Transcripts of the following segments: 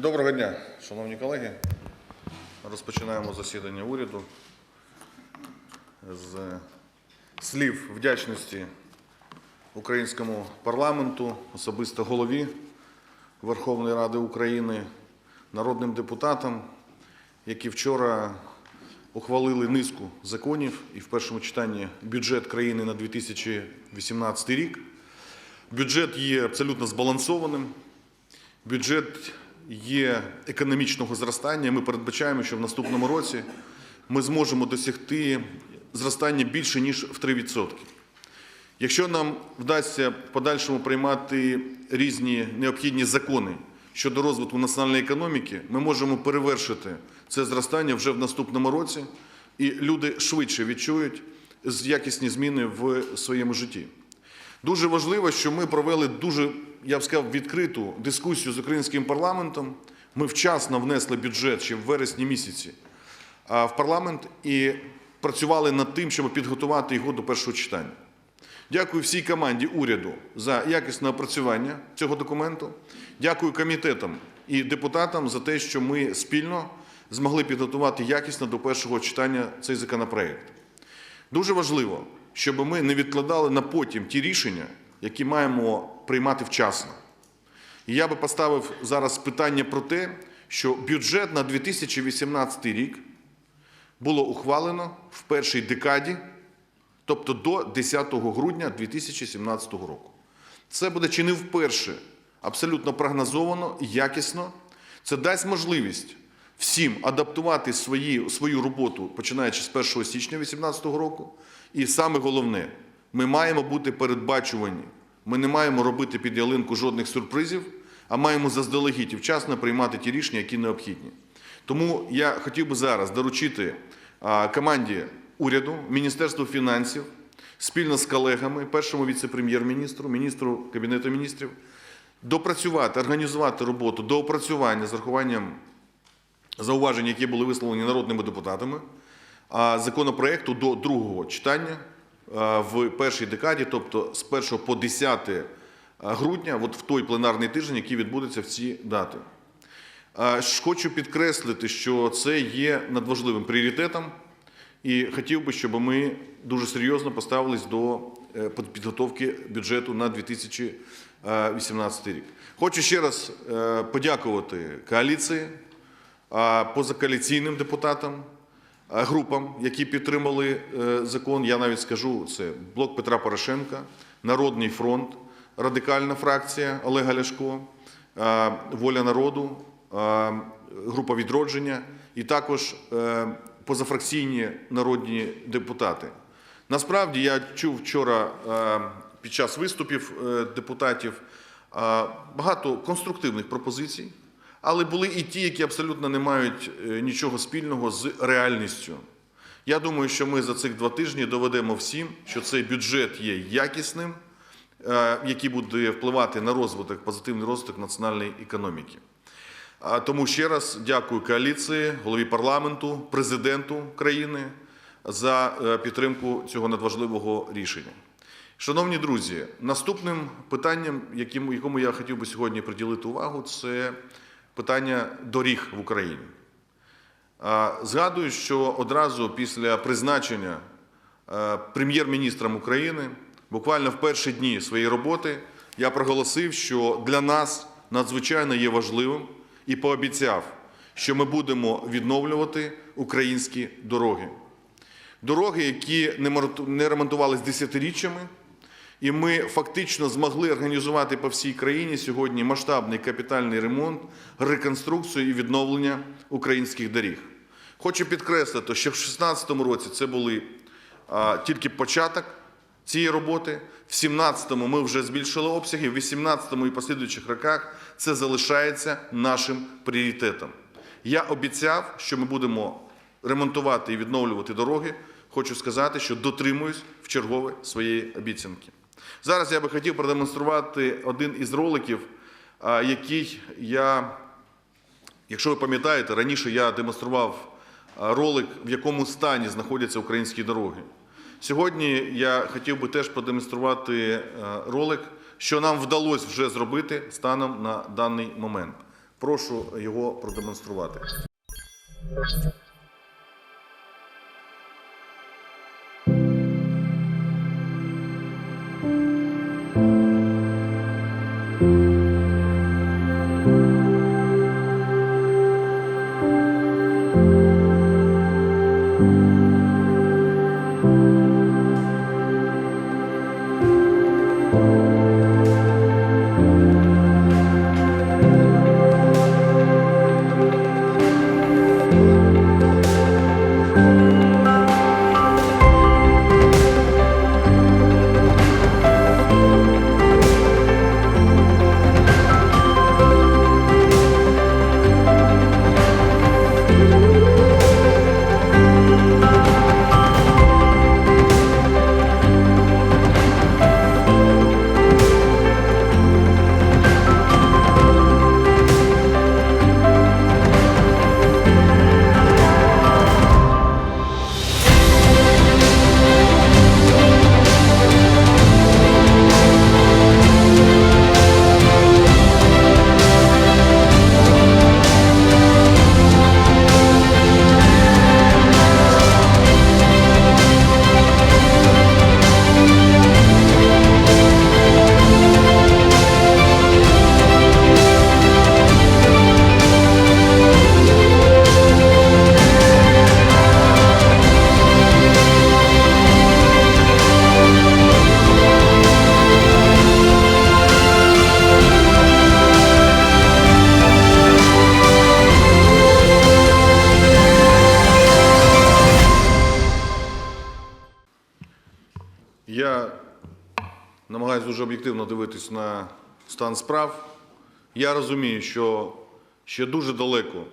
Доброго дня, шановні колеги. Розпочинаємо засідання уряду з слів вдячності українському парламенту, особисто голові Верховної Ради України, народним депутатам, які вчора ухвалили низку законів і в першому читанні бюджет країни на 2018 рік. Бюджет є абсолютно збалансованим. Бюджет є економічного зростання. Ми передбачаємо, що в наступному році ми зможемо досягти зростання більше ніж в 3%. Якщо нам вдасться в подальшому приймати різні необхідні закони щодо розвитку національної економіки, ми можемо перевершити це зростання вже в наступному році, і люди швидше відчують якісні зміни в своєму житті. Дуже важливо, що ми провели дуже, я б сказав, відкриту дискусію з українським парламентом. Ми вчасно внесли бюджет ще в вересні місяці в парламент і працювали над тим, щоб підготувати його до першого читання. Дякую всій команді уряду за якісне опрацювання цього документу. Дякую комітетам і депутатам за те, що ми спільно змогли підготувати якісно до першого читання цей законопроект. Дуже важливо, щоб ми не відкладали на потім ті рішення, які маємо приймати вчасно. І я би поставив зараз питання про те, що бюджет на 2018 рік було ухвалено в першій декаді, тобто до 10 грудня 2017 року. Це буде чи не вперше абсолютно прогнозовано, і якісно. Це дасть можливість всім адаптувати свої, свою роботу, починаючи з 1 січня 2018 року. І саме головне, ми маємо бути передбачувані. Ми не маємо робити під ялинку жодних сюрпризів, а маємо заздалегідь і вчасно приймати ті рішення, які необхідні. Тому я хотів би зараз доручити команді уряду, Міністерству фінансів спільно з колегами, першому віце-прем'єр-міністру, міністру Кабінету міністрів, допрацювати, організувати роботу до опрацювання з урахуванням зауважень, які були висловлені народними депутатами, а, законопроекту до другого читання в першій декаді, тобто з 1 по 10 грудня, от в той пленарний тиждень, який відбудеться в ці дати. Хочу підкреслити, що це є надважливим пріоритетом, і хотів би, щоб ми дуже серйозно поставились до е, підготовки бюджету на 2018 рік. Хочу ще раз е, подякувати коаліції, позакоаліційним депутатам, групам, які підтримали е, закон. Я навіть скажу, це блок Петра Порошенка, Народний фронт, радикальна фракція Олега Ляшко, Воля народу, група відродження і також е, позафракційні народні депутати. Насправді я чув вчора е, під час виступів депутатів багато конструктивних пропозицій, але були і ті, які абсолютно не мають е, нічого спільного з реальністю. Я думаю, що ми за цих два тижні доведемо всім, що цей бюджет є якісним, е, який буде впливати на розвиток, позитивний розвиток національної економіки. Тому ще раз дякую коаліції, голові парламенту, президенту країни за е, підтримку цього надважливого рішення. Шановні друзі, наступним питанням, якому я хотів би сьогодні приділити увагу, це питання доріг в Україні. Згадую, що одразу після призначення е, прем'єр-міністром України, буквально в перші дні своєї роботи, я проголосив, що для нас надзвичайно є важливим і пообіцяв, що ми будемо відновлювати українські дороги. Дороги, які не ремонтувалися десятиріччями, і ми фактично змогли організувати по всій країні сьогодні масштабний капітальний ремонт, реконструкцію і відновлення українських доріг. Хочу підкреслити, що в 2016 році це були тільки початок цієї роботи. В 2017 ми вже збільшили обсяги, в 2018 і послідуючих роках це залишається нашим пріоритетом. Я обіцяв, що ми будемо ремонтувати і відновлювати дороги. Хочу сказати, що дотримуюсь в чергове своєї обіцянки. Зараз я би хотів продемонструвати один із роликів, який я Якщо ви пам'ятаєте, раніше я демонстрував ролик, в якому стані знаходяться українські дороги. Сьогодні я хотів би теж продемонструвати е, ролик, що нам вдалося вже зробити станом на даний момент. Прошу його продемонструвати. Дуже об'єктивно дивитись на стан справ. Я розумію, що ще дуже далеко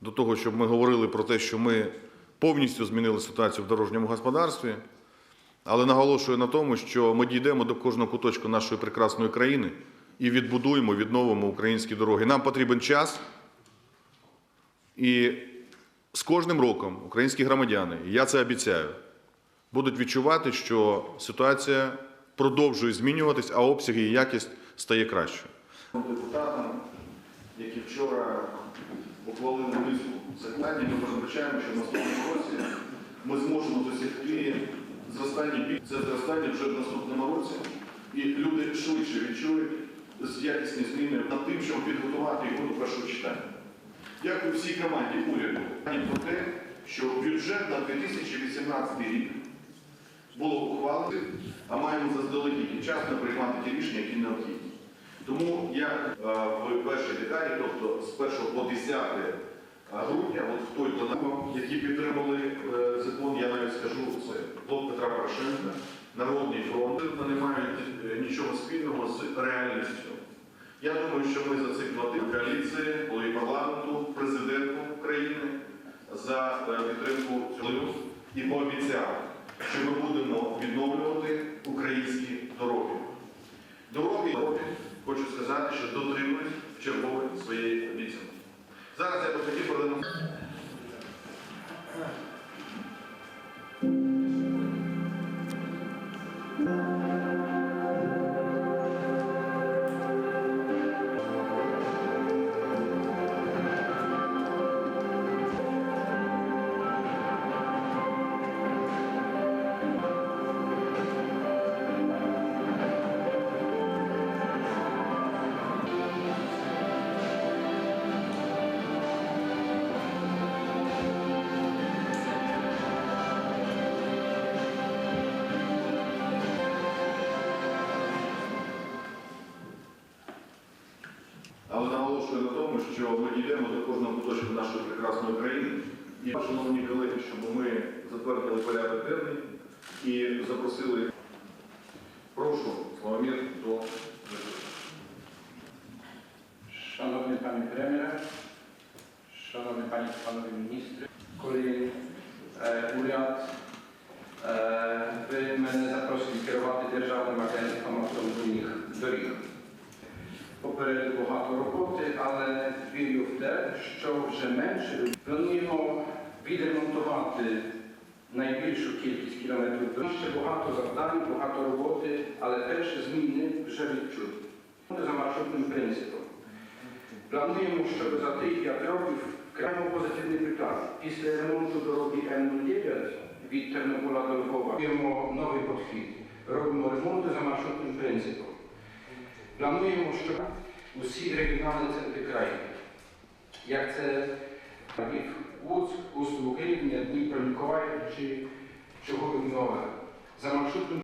до того, щоб ми говорили про те, що ми повністю змінили ситуацію в дорожньому господарстві, але наголошую на тому, що ми дійдемо до кожного куточку нашої прекрасної країни і відбудуємо, відновимо українські дороги. Нам потрібен час. І з кожним роком українські громадяни, і я це обіцяю, будуть відчувати, що ситуація продовжує змінюватись, а обсяги і якість стає кращою. Депутатам, які вчора ухвалили низку закладів, ми передбачаємо, що в наступному році ми зможемо досягти зростання це зростання вже в наступному році, і люди швидше відчують якісні зміни над тим, щоб підготувати його до першого читання. Дякую всій команді уряду про те, що бюджет на 2018 рік було ухвалено, а маємо заздалегідь вчасно приймати ті рішення, які необхідні. Тому я е, в першій декаді, тобто з 1 по 10 грудня, от в той донат, які підтримали е, закон, я навіть скажу, це блок Петра Порошенка, Народний фронт, вони не мають е, нічого спільного з реальністю. Я думаю, що ми за цих два коаліції, голові парламенту, президенту України за підтримку цього і пообіцяли, що ми будемо відновлювати українські дороги. Дороги, хочу сказати, що дотримують що ми дійдемо до кожного куточку нашої прекрасної країни. І, шановні колеги, щоб ми затвердили порядок денний і запросили. Прошу, Славомір, до Szanowny Panie Premierze, Szanowni Panie i Panowie Ministry, коли е, уряд е, ви мене запросили керувати Державним агентством автомобільних доріг. Попереду багато роботи, що вже менше людей. плануємо відремонтувати найбільшу кількість кілометрів доріг. Ще багато завдань, багато роботи, але перші зміни вже відчутні. За маршрутним принципом. Плануємо, щоб за 3-5 років краємо позитивний приклад. Після ремонту дороги М09 від Тернополя до Львова робимо новий підхід. Робимо ремонти за маршрутним принципом. Плануємо, щоб усі регіональні центри країни, Як це робив Луцьк, Усть-Лугирівня, Дніпро, Миколаїв чи Чугуїв Нове, за маршрутним